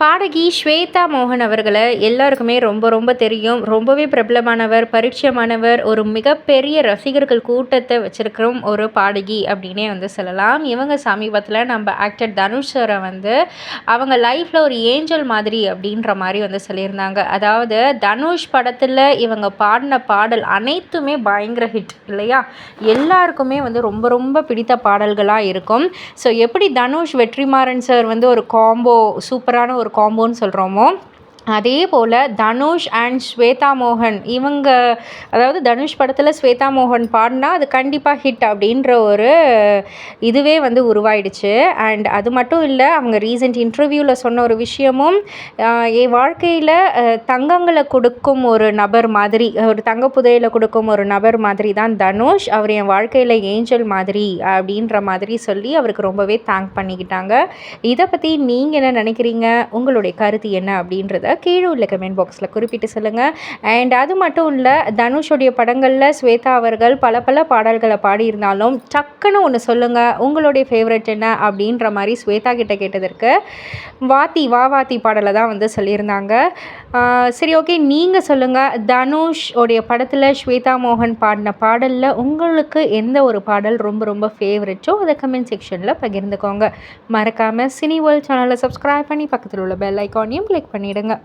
பாடகி ஸ்வேதா மோகன் அவர்களை எல்லாருக்குமே ரொம்ப ரொம்ப தெரியும். ரொம்பவே பிரபலமானவர் பரிச்சயமானவர் ஒரு மிகப்பெரிய ரசிகர்கள் கூட்டத்தை வச்சுருக்கிறோம் ஒரு பாடகி அப்படின்னே வந்து சொல்லலாம். இவங்க சமீபத்தில் நம்ம ஆக்டர் தனுஷ் சாரை வந்து அவங்க லைஃப்பில் ஒரு ஏஞ்சல் மாதிரி அப்படின்ற மாதிரி வந்து சொல்லியிருந்தாங்க. அதாவது தனுஷ் படத்தில் இவங்க பாடின பாடல் அனைத்துமே பயங்கர ஹிட் இல்லையா? எல்லாருக்குமே வந்து ரொம்ப ரொம்ப பிடித்த பாடல்களாக இருக்கும். ஸோ எப்படி தனுஷ் வெற்றிமாறன் சார் வந்து ஒரு காம்போ சூப்பரான ஒரு காம்போன்னு சொல்கிறோமோ அதே போல் தனுஷ் அண்ட் ஸ்வேதா மோகன். இவங்க அதாவது தனுஷ் படத்தில் ஸ்வேதா மோகன் பாடினா அது கண்டிப்பாக ஹிட் அப்படின்ற ஒரு இதுவே வந்து உருவாயிடுச்சு. அண்ட் அது மட்டும் இல்லை அவங்க ரீசெண்ட் இன்டர்வியூவில் சொன்ன ஒரு விஷயமும் என் வாழ்க்கையில் தங்கங்களை கொடுக்கும் ஒரு நபர் மாதிரி ஒரு தங்க புதையில கொடுக்கும் ஒரு நபர் மாதிரி தான் தனுஷ். அவர் என் வாழ்க்கையில் ஏஞ்சல் மாதிரி அப்படின்ற மாதிரி சொல்லி அவருக்கு ரொம்பவே தேங்க் பண்ணிக்கிட்டாங்க. இதை பற்றி நீங்கள் என்ன நினைக்கிறீங்க? உங்களுடைய கருத்து என்ன அப்படின்றத கீழே உள்ள கமெண்ட் பாக்ஸில் குறிப்பிட்டு சொல்லுங்கள் அண்ட் அது மட்டும் இல்லை தனுஷுடைய படங்களில் ஸ்வேதா அவர்கள் பல பல பாடல்களை பாடியிருந்தாலும் டக்குன்னு ஒன்று சொல்லுங்கள் உங்களுடைய ஃபேவரட் என்ன அப்படின்ற மாதிரி ஸ்வேதா கிட்ட கேட்டதற்கு வாத்தி வா வாத்தி பாடலை தான் வந்து சொல்லியிருந்தாங்க. சரி ஓகே நீங்கள் சொல்லுங்கள் தனுஷ் உடைய படத்தில் ஸ்வேதா மோகன் பாடின பாடலில் உங்களுக்கு எந்த ஒரு பாடல் ரொம்ப ரொம்ப ஃபேவரட்டோ அதை கமெண்ட் செக்ஷனில் பகிர்ந்துக்கோங்க. மறக்காமல் சினி வேர்ல்ட் சேனலை சப்ஸ்கிரைப் பண்ணி பக்கத்தில் உள்ள பெல் ஐக்கானையும் கிளிக் பண்ணிவிடுங்க